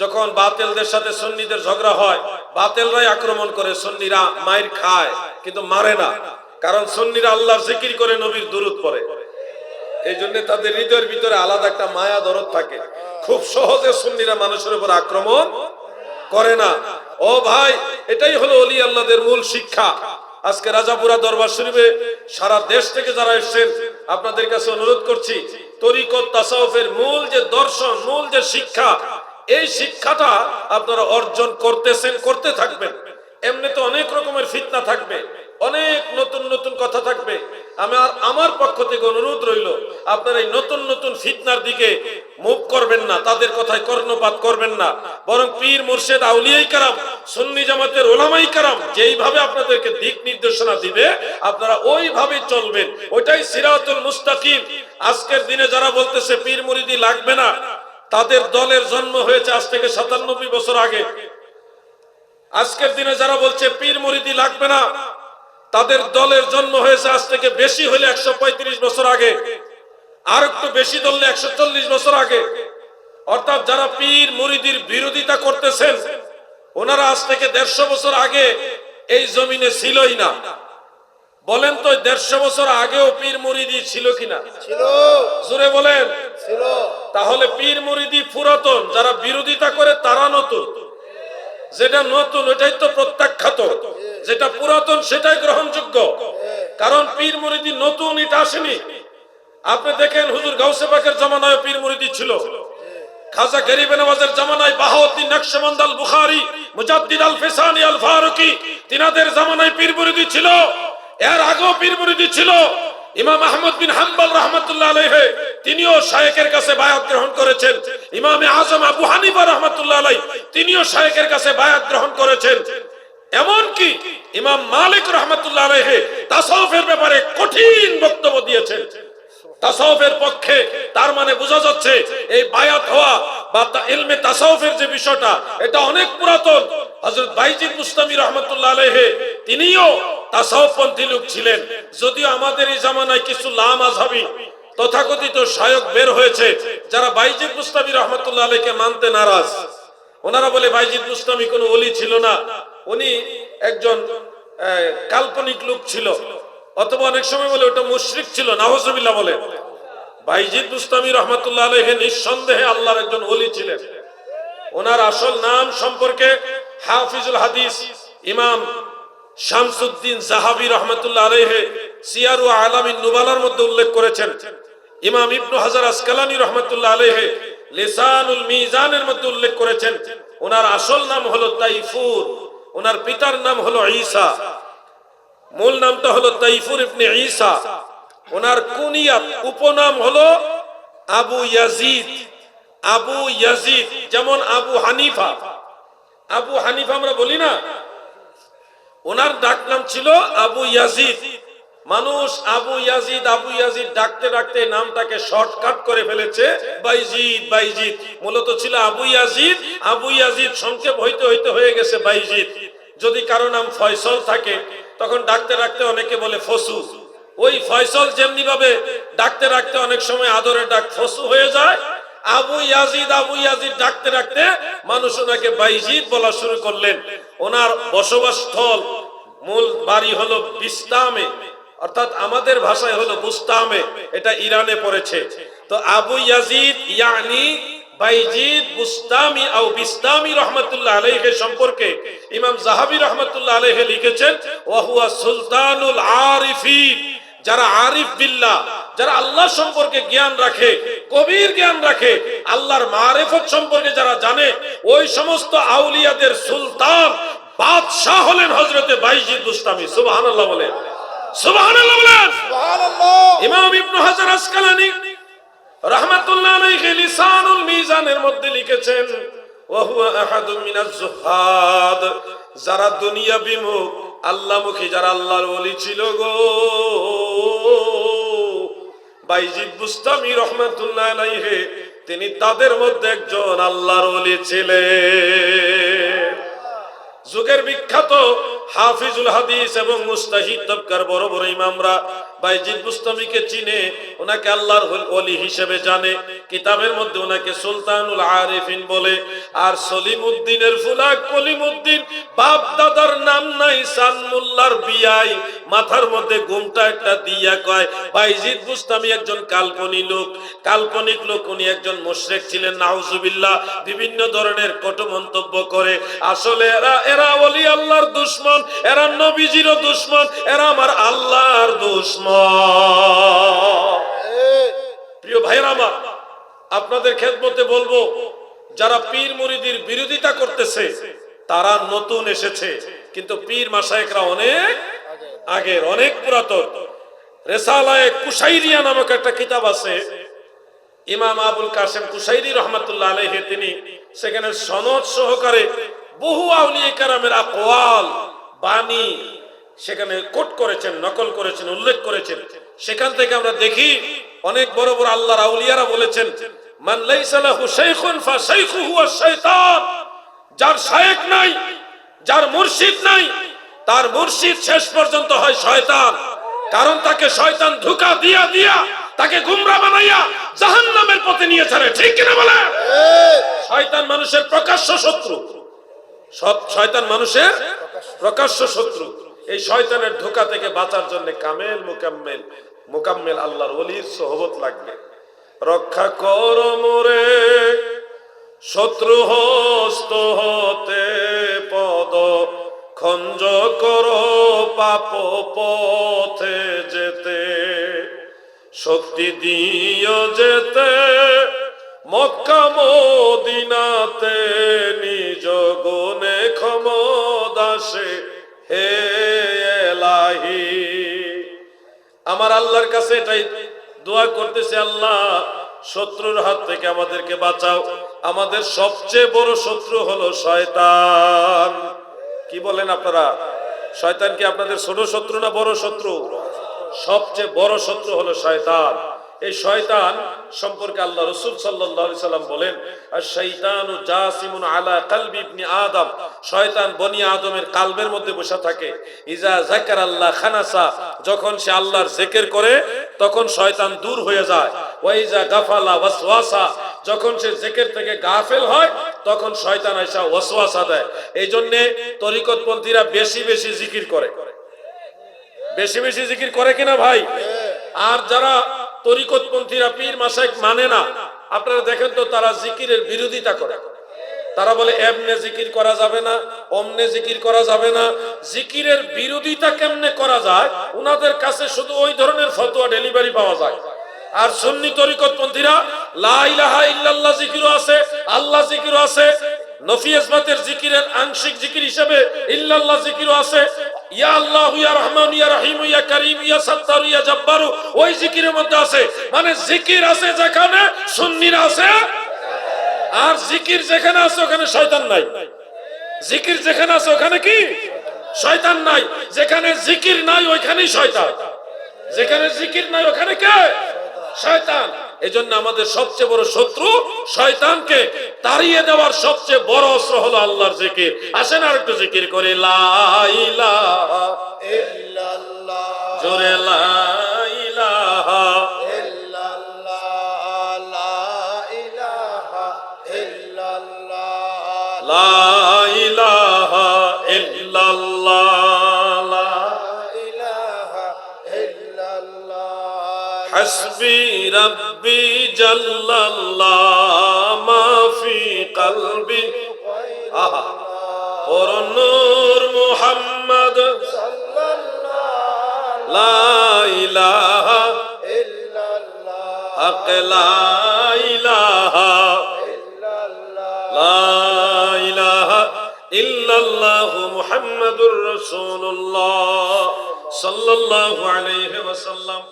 যখন বাতেলদের সাথে সন্নিদের ঝগড়া হয়, বাতেলরাই আক্রমণ করে, সন্নিরা মায়ের খায়, কিন্তু মারে না। কারণ সন্নিরা আল্লাহর জিকির করে, নবীর দুরুদ পড়ে। এই জন্য তাদের হৃদয়ের ভিতরে আলাদা একটা মায়া দরদ থাকে। খুব সহজে সুন্নিরা মানুষের উপর আক্রমণ করে না। ও ভাই, এটাই হলো অলি আল্লাহদের মূল শিক্ষা। আজকে রাজাপুরা দরবার শরীফে সারা দেশ থেকে যারা এসেছেন, আপনাদের কাছে অনুরোধ করছি তরিকত তাসাউফের মূল যে দর্শন, মূল যে শিক্ষা এই শিক্ষাটা আপনারা অর্জন করতেছেন, করতে থাকবেন। এমনি তো অনেক রকমের ফিতনা থাকবে, অনেক নতুন নতুন কথা থাকবে। আমার আমার পক্ষ থেকে অনুরোধ রইল, আপনারা এই নতুন নতুন ফিতনার দিকে মুভ করবেন না, তাদের কথায় কর্ণপাত করবেন না। বরং পীর মুর্শেদ আউলিয়াই কারাম, সুন্নি জামাতের ওলামাই কারাম যেইভাবে আপনাদেরকে দিক নির্দেশনা দিবে, আপনারা ওইভাবে চলবেন। ওইটাই সিরাতুল মুস্তাকিম। আজকের দিনে যারা বলতেছে, পীর মুরিদি লাগবে না তাদের দলের জন্ম হয়েছে আজ থেকে সাতানব্বই বছর আগে। আজকের দিনে যারা বলছে পীর মুরিদি লাগবে না, তাদের দলের জন্ম হয়েছে আজ থেকে বেশি হলে একশো পঁয়ত্রিশ বছর আগে, আর একটু বেশি ধরলে একশো বছর আগে। অর্থাৎ যারা পীর মুরিদির বিরোধিতা করতেছেন, ওনারা আজ থেকে দেড়শো বছর আগে এই জমিনে ছিলই না। বলেন তো দেড়শো বছর আগেও পীর মুরিদি ছিল কিনা? ছিল। জোরে বলেন। ছিল। তাহলে পীর মুরিদি পুরাতন যারা বিরোধিতা করে তারা নতুন। যেটা নতুন ওটাই তো প্রত্যাখ্যাত। যেটা পুরাতন সেটাই গ্রহণযোগ্য। কারণ পীর মুরিদি নতুন এটা আসেনি। আপনি দেখেন হুজুর গাউসে পাকের জামানায় পীর মুরিদি ছিল। খাজা গরিবে নওয়াজের জামানায় বাহাউদ্দিন নকশবন্দ আল বুখারী মুজাদ্দিদ আল ফিসানি আল ফারুকি তিনাদের জামানায় পীর মুরিদি ছিল। এর আগেও পীর মুরিদি ছিল। ইমাম আহমদ বিন হাম্বল রহমতুল্লাহ আলাইহি, তিনিও শায়েকের কাছে বায়াত গ্রহণ করেছেন। ইমামে আজম আবু হানিফা রহমতুল্লাহ আলাই তিনিও শায়েকের কাছে বায়াত গ্রহণ করেছেন। এমনকি ইমাম মালিক রহমতুল্লাহ আলাইহি তাসাউফের ব্যাপারে কঠিন বক্তব্য দিয়েছেন। তাসাউফের পক্ষে তার মানে বোঝা যাচ্ছে এই বায়াত হওয়া বা ইলমে তাসাউফের যে বিষয়টা, এটা অনেক পুরাতন। হযরত বাইজিদ মুস্তামি রহমতুল্লাহ আলাইহি, তিনিও তাসাউফপন্থী লোক ছিলেন। যদিও আমাদের এই জামানায় কিছু লামাযহাবী তথাকথিত শায়ক বের হয়েছে, যারা বাইজিদ মুস্তামি রহমতুল্লাহ আলাইকে মানতে নারাজ। ওনারা বলে, বাইজিদ মুস্তামি কোনো অলি ছিল না। উনি একজন কাল্পনিক লোক ছিল। অথবা অনেক সময় বলে, ওটা মুশরিক ছিল নাহজবিল্লাহ বলে। বাইজিদ মুস্তামি রহমতুল্লাহ আলহে নিঃসন্দেহে আল্লাহর একজন অলি ছিলেন। ওনার আসল নাম সম্পর্কে হাফিজুল হাদিস ইমাম শামসুদ্দিন জাহাবি রহমতুল্লাহ আলহে সিয়ারু আলামিন নুবালার মধ্যে উল্লেখ করেছেন, ইমাম ইবনু হাজার আসকালানি রহমতুল্লাহ আলহে লিসানুল মিজানের মধ্যে উল্লেখ করেছেন, ওনার আসল নাম হলো তাইফুর, ওনার পিতার নাম হলো ঈসা, মূল নামটা হলো তাইফুর ইবনে ঈসা, ওনার কুনিয়াত উপনাম হলো আবু ইয়াজিদ আবু ইয়াজিদ যেমন আবু হানিফা আবু হানিফা আমরা বলি না ওনার ডাক নাম ছিল আবু ইয়াজিদ। মানুষ আবু ইয়াজিদ আবু ইয়াজিদ ডাকতে ডাকতে নামটাকে শর্টকাট করে ফেলেছে। বাইজিদ বাইজিদ। মূলত ছিল আবু ইয়াজিদ। আবু ইয়াজিদ সংক্ষেপ হইতে হইতে হয়ে গেছে বাইজিদ। যদি কারও নাম ফয়সল থাকে, তখন ডাকতে ডাকতে অনেকে বলে ফসু। ওই ফয়সল যেমনি ভাবে ডাকতে ডাকতে অনেক সময় আদরের ডাক ফসু হয়ে যায় আবু ইয়াজিদ আবু ইয়াজিদ ডাকতে ডাকতে মানুষ ওনাকে বাইজিদ বলা শুরু করলেন। ওনার বসবাস স্থল মূল বাড়ি হলো বিস্তামে, অর্থাৎ আমাদের ভাষায় হলো বুস্তামে, এটা ইরানে পড়েছে। তো আবু ইয়াজিদ ইয়ানি বাইজিদ বুস্তামি আও বিস্তামি রহমতুল্লাহ আলাইহি সম্পর্কে ইমাম জাহাবি রহমতুল্লাহ আলাইহি লিখেছেন ওয়াহুয়া সুলতানুল আরিফিন। যারা আরিফ বিল্লাহ যারা আল্লাহ সম্পর্কে জ্ঞান রাখে কবির জ্ঞান রাখে আল্লাহর মারেফত সম্পর্কে যারা জানে ওই সমস্ত আউলিয়াদের সুলতান বাদশাহ হলেন হজরতে বাইজিদ বুস্তামি সুবহানাল্লাহ বলেন। সুবহানাল্লাহ বলেন। ইমাম ইবনু হাজার আসকালানি রাহমাতুল্লাহ আলাইহি লিসানুল মিজানের মধ্যে লিখেছেন ওয়া আহাদুম যারা দুনিয়া বিমুখ আল্লাহমুখী যারা আল্লাহর ওলি ছিল গো। বাইজিদ বুস্তামি রহমাতুল্লাহ আলাইহে তিনি তাদের মধ্যে একজন আল্লাহর ওলি ছিলেন। যুগের বিখ্যাত হাফিজুল হাদিস এবং মুস্তাহিদ তবকার বড় বড় ইমামরা বাইজিদ মুস্তামিকে চিনে, ওনাকে আল্লাহর ওলি হিসেবে জানে। কিতাবের মধ্যে ওনাকে সুলতানুল আরিফিন বলে। আর সলিম উদ্দিনের ফুলাক কলিম উদ্দিন বাপ দাদার নাম নাই সানমুল্লার বিয়াই। মাথার মধ্যে ঘুমটা একটা দিয়া কয়, বাইজিদ মুস্তামি একজন কাল্পনিক লোক। কাল্পনিক লোক, উনি একজন মুশরিক ছিলেন, নাউজুবিল্লাহ। বিভিন্ন ধরনের কটু মন্তব্য করে। আসলে এরা এরা ওলি আল্লাহর দুশ্মন। এরা নবীজিরও দুশ্মন, এরা আমার আল্লাহর দুশ্মন। প্রিয় ভাইরা আমার, আপনাদের খেদমতে বলব, যারা পীর মুরিদির বিরোধিতা করতেছে, তারা নতুন এসেছে। কিন্তু পীর মাসায়েকরা অনেক আগের, অনেক পুরাতন। রেসালায় কুশাইরিয়া নামক একটা কিতাব আছে। ইমাম আবুল কাসেম কুশাইরি রহমাতুল্লাহ আলাইহি তিনি সেখানে সনদ সহকারে বহু আউলিয়া কারামের আকওয়াল বাণী সেখানে কোট করেছেন নকল করেছেন উল্লেখ করেছেন। সেখান থেকে আমরা দেখি অনেক বড় বড় আল্লাহর আউলিয়ারা বলেছেন মান লাইসা লাহু শাইখুন ফা শাইখুহু আশ-শাইতান যার শায়েখ নাই যার মুর্শিদ নাই তার মুর্শিদ শেষ পর্যন্ত হয় শয়তান। কারণ তাকে শয়তান ধোঁকা দিয়া দিয়া তাকে গুমরা বানাইয়া জাহান্নামের পথে নিয়ে ছাড়ে। ঠিক কিনা বলে? শয়তান মানুষের প্রকাশ্য শত্রু। সব শয়তান মানুষের প্রকাশ্য শত্রু, এই শয়তানের ধোকা থেকে বাঁচার জন্য কামেল, মুকাম্মেল মুকাম্মেল আল্লাহর ওলির সোহবত লাগবে। রক্ষা কর মোরে শত্রু হস্ত হতে পদ, খঞ্জ কর পাপ পথে যেতে, শক্তি দিও যেতে, মক্কা মদিনাতে ক্ষমদাসে হে এলাহি। আমার আল্লাহর কাছে এটাই দোয়া করতেছে, আল্লাহ, শত্রুর হাত থেকে আমাদেরকে বাঁচাও। আমাদের সবচেয়ে বড় শত্রু হলো শয়তান। কি বলেন আপনারা? শয়তান কি আপনাদের ছোট শত্রু না বড় শত্রু? সবচেয়ে বড় শত্রু হলো শয়তান। এই শয়তান সম্পর্কে আল্লাহ রসুল সাল্লাম বলেন আর শৈতানু জাসিমুন আলা কালবি আদম। শয়তান বনি আদমের কালবের মধ্যে বসে থাকে। ইজা যাকার আল্লাহ খানাসা। যখন সে আল্লাহর জিকির করে, তখন শয়তান দূর হয়ে যায়। ওয়াইজা গাফালা ওয়াসওয়াসা। যখন সে জিকির থেকে গাফেল হয়, তখন শয়তান আইসা ওয়াসওয়াসা দেয়। এই জন্য তরিকতপন্থীরা বেশি বেশি জিকির করে। বেশি বেশি জিকির করে কিনা ভাই? আর যারা তরিকতপন্থীরা পীর মাসাইক মানে না। আপনারা দেখেন তো তারা জিকিরের বিরোধিতা করে। তারা বলে, এমনে জিকির করা যাবে না, অমনে জিকির করা যাবে না। জিকিরের বিরোধিতা কেমনে করা যায়? উনাদের কাছে শুধু ওই ধরনের ফতোয়া ডেলিভারি পাওয়া যায়। আর সুন্নি তরিকতপন্থীরা, লা ইলাহা ইল্লাল্লাহ জিকিরও আছে, আল্লাহ জিকিরও আছে, নফি ইসবাতের জিকিরের আংশিক জিকির হিসেবে ইল্লাল্লাহ জিকিরও আছে ইয়া আল্লাহ, ইয়া রহমান, ইয়া রহিম, ইয়া ইয়া সত্তার, ইয়া ওই জিকিরের মধ্যে আছে। মানে জিকির আছে যেখানে, সুন্নিরা আছে। আর জিকির যেখানে আছে, ওখানে শয়তান নাই। জিকির যেখানে আছে, ওখানে কি? শয়তান নাই। যেখানে জিকির নাই, ওইখানেই শয়তান। যেখানে জিকির নাই, ওখানে কে? শয়তান। এই জন্য আমাদের সবচেয়ে বড় শত্রু শয়তানকে তাড়িয়ে দেওয়ার সবচেয়ে বড় অস্ত্র হলো আল্লাহর জিকির আসেন আর একটু জিকির করে লাইলা ইল্লাল্লাহ জোরে লাইলাহা ইল্লাল্লাহ লা ইলাহা ইল্লাল্লাহ লাইলাহা ইল্লাল্লাহ লা ইলাহা ইল্লাল্লাহ حسبي ربي قلبي جل الله ما في قلبي آه. نور محمد لا إله إلا الله حق لا إله لا إله إلا الله محمد رسول الله صلى الله عليه وسلم